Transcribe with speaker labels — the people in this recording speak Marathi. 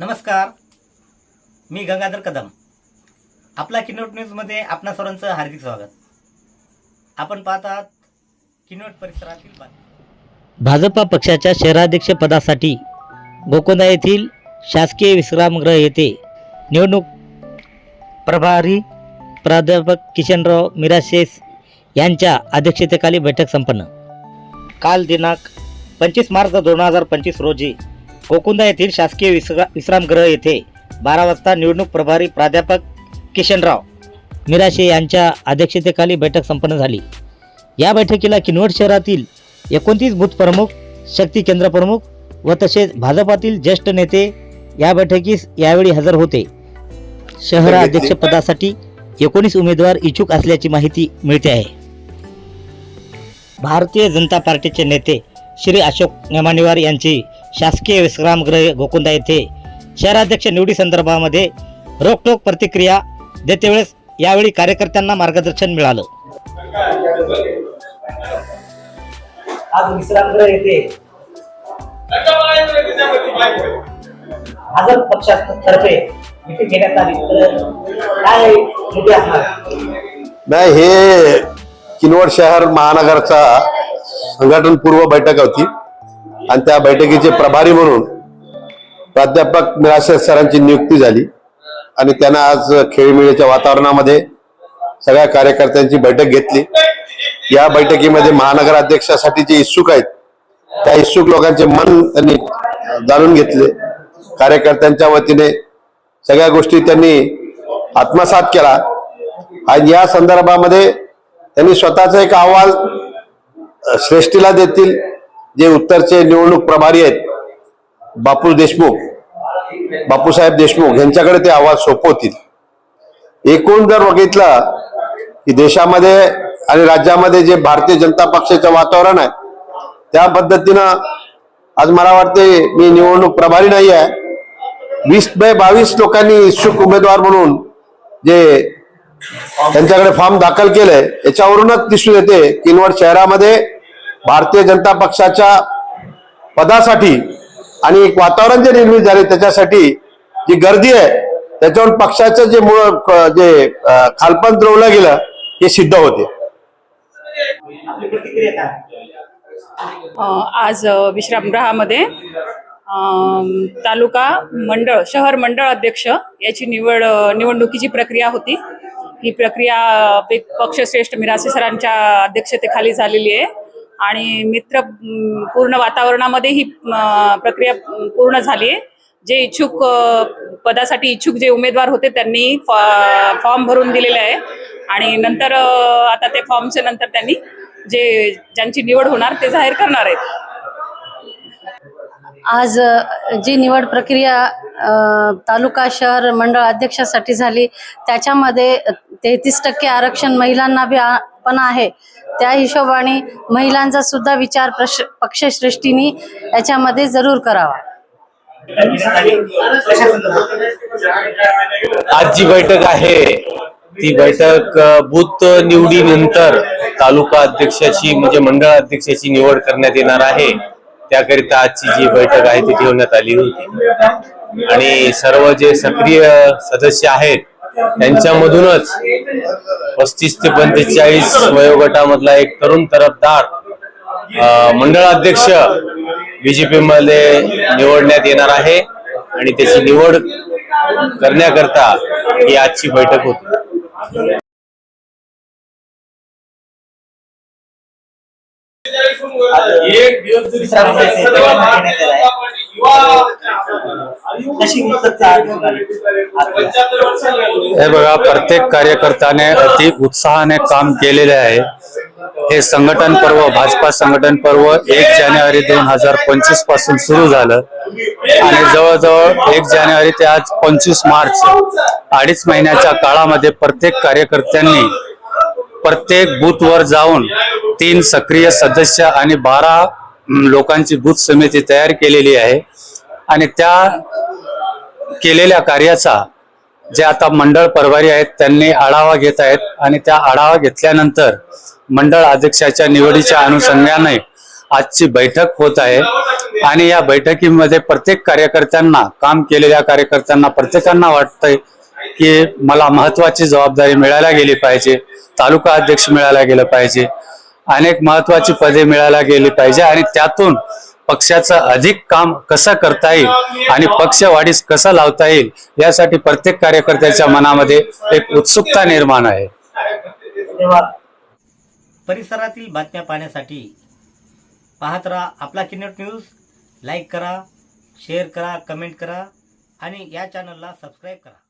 Speaker 1: नमस्कार. मी गंगाधर कदम. आपला किनोट न्यूजमध्ये आपणा सर्वांचं हार्दिक स्वागत. आपण पाहत आहात किनोट परिसरातील भाजपा पक्षाच्या शहराध्यक्ष पदासाठी गोकुंदा येथील शासकीय विश्रामगृह येथे निवडणूक प्रभारी प्राध्यापक किशनराव मिराशेस यांच्या अध्यक्षतेखाली बैठक संपन्न. काल दिनांक पंचवीस मार्च दोन हजार पंचवीस रोजी कोकुंदा येथील शासकीय विश्रा विश्रामगृह येथे बारा वाजता निवडणूक प्रभारी प्राध्यापक किशनराव मिराशे यांच्या अध्यक्षतेखाली बैठक संपन्न झाली. या बैठकीला किनवट शहरातील एकोणतीस बूथ प्रमुख शक्ती केंद्र प्रमुख व तसेच भाजपातील ज्येष्ठ नेते या बैठकीस यावेळी हजर होते. शहराध्यक्षपदासाठी एकोणीस उमेदवार इच्छुक असल्याची माहिती मिळते आहे. भारतीय जनता पार्टीचे नेते श्री अशोक नेमानिवार यांची शासकीय विश्रामगृह गोकुंदा येथे शहराध्यक्ष निवडी संदर्भामध्ये रोखोक प्रतिक्रिया देते वेळेस यावेळी कार्यकर्त्यांना मार्गदर्शन मिळालं. आज विश्रामगृह येथे भाजप पक्षातर्फे मिटिंग घेण्यात आली. तर काय मुद्दे असणार?
Speaker 2: नाही हे किनवट शहर महानगरचा संघटन पूर्व बैठक होती. आणि त्या बैठकीचे प्रभारी म्हणून प्राध्यापक मिराशे सरांची नियुक्ती झाली. आणि त्यांना आज खेळमेळीच्या वातावरणामध्ये सगळ्या कार्यकर्त्यांची बैठक घेतली. या बैठकीमध्ये महानगराध्यक्षासाठी जे इच्छुक आहेत. त्या इच्छुक लोकांचे मन त्यांनी जाणून घेतले. कार्यकर्त्यांच्या वतीने सगळ्या गोष्टी त्यांनी आत्मसात केला. आणि या संदर्भामध्ये त्यांनी स्वतःचा एक अहवाल श्रेष्ठीला देतील. जे उत्तरचे निवडणूक प्रभारी आहेत बापू देशमुख बापूसाहेब देशमुख यांच्याकडे ते आवाज सोपवतील. एकूण जर बघितलं की देशामध्ये आणि राज्यामध्ये जे भारतीय जनता पक्षाचं वातावरण आहे त्या पद्धतीनं आज मला वाटते मी निवडणूक प्रभारी नाही आहे. वीस बाय बावीस लोकांनी इच्छुक उमेदवार म्हणून जे त्यांच्याकडे फॉर्म दाखल केलंय याच्यावरूनच दिसून येते किनवट शहरामध्ये भारतीय जनता पक्षाच्या पदासाठी आणि एक वातावरण जे निर्मित झाले त्याच्यासाठी जी गर्दी आहे त्याच्यावर पक्षाचं जे मूळ जे खालपण द्रवलं गेलं हे सिद्ध होते.
Speaker 3: आज विश्रामगृहामध्ये तालुका मंडळ शहर मंडळ अध्यक्ष याची निवड निवडणुकीची प्रक्रिया होती. ही प्रक्रिया पक्षश्रेष्ठ मिरासे सरांच्या अध्यक्षतेखाली झालेली आहे. आणि मित्र पूर्ण वातावरणामध्ये ही प्रक्रिया पूर्ण झाली आहे जे इच्छुक पदासाठी इच्छुक जे उमेदवार होते त्यांनी फॉर्म भरून दिलेले आहे. आणि नंतर आता ते फॉर्मच्या नंतर त्यांनी जे ज्यांची निवड होणार ते जाहीर करणार आहेत.
Speaker 4: आज जी निवड प्रक्रिया तालुका शहर मंडळ अध्यक्षासाठी झाली त्याच्यामध्ये तेहतीस टक्के आरक्षण महिलांना बी पण आहे. त्या हिशोबाने महिलांचा सुद्धा विचार प्रश पक्षश्रेष्ठींनी याच्यामध्ये जरूर करावा.
Speaker 5: आज जी बैठक आहे ती बैठक बूथ निवडीनंतर तालुका अध्यक्षाची म्हणजे मंडळ अध्यक्षाची निवड करण्यात येणार आहे. त्याकरिता आजची जी बैठक आहे ती ठेवण्यात आली होती. आणि सर्व जे सक्रिय सदस्य आहेत त्यांच्यामधूनच पस्तीस ते पंचेचाळीस वयोगटामधला एक तरुण तरफदार मंडळाध्यक्ष मंडळ बीजेपी मध्ये निवडण्यात येणार आहे आणि त्याची निवड करण्याकरता ही आजची बैठक होती.
Speaker 1: एक दिवस
Speaker 6: हे बघा प्रत्येक कार्यकर्त्याने अति उत्साहाने काम केलेले आहे. हे संघटन पर्व भाजपा संघटन पर्व एक जानेवारी दोन हजार पंचवीसपासून सुरू झालं. आणि जवळजवळ एक जानेवारी ते आज पंचवीस मार्च अडीच महिन्याच्या काळामध्ये प्रत्येक कार्यकर्त्यांनी प्रत्येक बूथवर जाऊन तीन सक्रिय सदस्य आणि बारा लोकांची बूथ समिती तयार केलेली आहे. आणि त्या केलेल्या कार्याचा जे आता मंडळ प्रभारी आहेत त्यांनी आढावा घेत आहेत. आणि त्या आढावा घेतल्यानंतर मंडळ अध्यक्षाच्या निवडीच्या अनुषंगाने आजची बैठक होत आहे. आणि या बैठकीमध्ये प्रत्येक कार्यकर्त्यांना काम केलेल्या कार्यकर्त्यांना प्रत्येकांना वाटतंय की मला महत्वाची जबाबदारी मिळायला गेली पाहिजे तालुका अध्यक्ष मिळायला गेलं पाहिजे. अनेक महत्वाची पदे मिळायला गेली पाहिजे आणि त्यातून पक्षाचं अधिक काम कसं करता येईल आणि पक्ष वाढीस कसं लावता येईल यासाठी प्रत्येक कार्यकर्त्याच्या मनामध्ये एक उत्सुकता निर्माण आहे.
Speaker 1: परिसरातील बातम्या पाहण्यासाठी पाहत राहा आपला किनट न्यूज. लाईक करा शेअर करा कमेंट करा आणि या चॅनलला सबस्क्राईब करा.